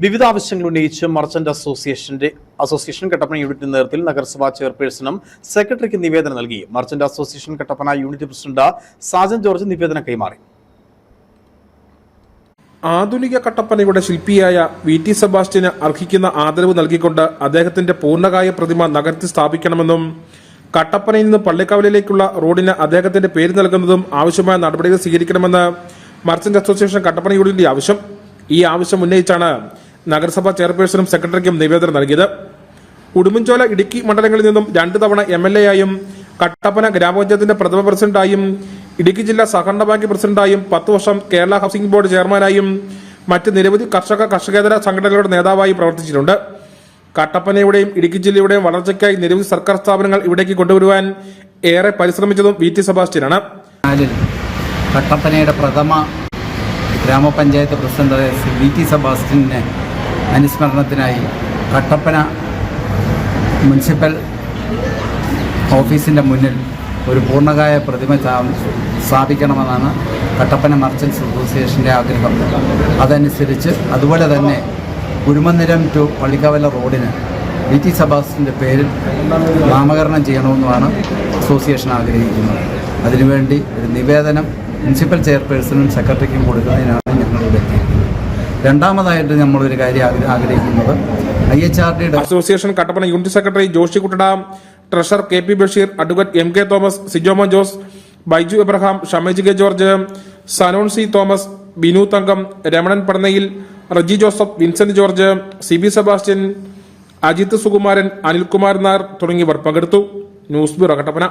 വിവിധ ആവശ്യങ്ങൾ ഉന്നയിച്ച് മർച്ചന്റ് അസോസിയേഷന്റെ അസോസിയേഷൻ കട്ടപ്പന യൂണിറ്റിന്റെ നേതൃത്വത്തിൽ നഗരസഭാ ചെയർപേഴ്സണും സെക്രട്ടറിക്ക് നിവേദനം നൽകി. Merchant association Kattappana unit president Sajan George നിവേദനം കൈമാറി. ആധുനിക കട്ടപ്പനയുടെ ശില്പിയായ വി ടി സെബാസ്റ്റ്യന് അർഹിക്കുന്ന ആദരവ് നൽകിക്കൊണ്ട് അദ്ദേഹത്തിന്റെ പൂർണകായ പ്രതിമ നഗരത്തിൽ സ്ഥാപിക്കണമെന്നും കട്ടപ്പനയിൽ നിന്ന് പള്ളിക്കാവലിലേക്കുള്ള റോഡിന് അദ്ദേഹത്തിന്റെ പേര് നൽകുന്നതും ആവശ്യമായ നടപടികൾ സ്വീകരിക്കണമെന്ന് മർച്ചന്റ് അസോസിയേഷൻ കട്ടപ്പന യൂണിറ്റിന്റെ ആവശ്യം ഈ ആവശ്യം ഉന്നയിച്ചാണ് നഗരസഭാ ചെയർപേഴ്സണും സെക്രട്ടറിക്കും നിവേദനം നൽകിയത്. ഉടുമ്പൻചോല ഇടുക്കി മണ്ഡലങ്ങളിൽ നിന്നും രണ്ടു തവണ എം എൽ എ ആയും കട്ടപ്പന ഗ്രാമപഞ്ചായത്തിന്റെ പ്രഥമ പ്രസിഡന്റായും ഇടുക്കി ജില്ലാ സഹകരണ ബാങ്ക് പ്രസിഡന്റായും പത്ത് വർഷം കേരള ഹൗസിംഗ് ബോർഡ് ചെയർമാനായും മറ്റ് നിരവധി കർഷക കർഷകേതര സംഘടനകളുടെ നേതാവായി പ്രവർത്തിച്ചിട്ടുണ്ട്. കട്ടപ്പനയുടെയും ഇടുക്കി ജില്ലയുടെയും വളർച്ചയ്ക്കായി നിരവധി സർക്കാർ സ്ഥാപനങ്ങൾ ഇവിടേക്ക് കൊണ്ടുവരുവാൻ ഏറെ പരിശ്രമിച്ചതും വി ടി സെബാസ്റ്റ്യനാണ്. കട്ടപ്പനയുടെ പ്രഥമ ഗ്രാമപഞ്ചായത്ത് പ്രസിഡന്റ് വി ടി സെബാസ്റ്റ്യനെ അനുസ്മരണത്തിനായി കട്ടപ്പന മുനിസിപ്പൽ ഓഫീസിന്റെ മുന്നിൽ ഒരു പൂർണകായ പ്രതിമ സ്ഥാപിക്കണമെന്നാണ് കട്ടപ്പന മർച്ചൻസ് അസോസിയേഷന്റെ ആഗ്രഹം. അതനുസരിച്ച് അതുപോലെ തന്നെ കുരുമനിരം ടു പള്ളിക്കവല റോഡിന് വി ടി സെബാസ്റ്റ്യന്റെ പേരിൽ നാമകരണം ചെയ്യണമെന്നുമാണ് അസോസിയേഷൻ ആഗ്രഹിക്കുന്നത്. അതിനുവേണ്ടി ഒരു നിവേദനം മുനിസിപ്പൽ ചെയർപേഴ്സണും സെക്രട്ടറിക്കും കൊടുക്കുന്നതിനാണ് ഞങ്ങളിവിടെ എത്തിയിരിക്കുന്നത്. രണ്ടാമതായിട്ട് നമ്മളൊരു കാര്യം ആഗ്ര- ആഗ്രഹിക്കുന്നത് ഐ എച്ച് ആർ ഡിയുടെ association Kattappana unit secretary Joshi Kuttada treasurer K P Basheer advocate M K Thomas Sijomon Jose Baiju Abraham Shamej K George Sanon C Thomas Binu Thankam Ramanan Padanayil Reji Joseph Vincent George C B Sebastian Ajith Sukumaran Anilkumar Nair തുടങ്ങിയവർ പങ്കെടുത്തു. News bureau Kattappana.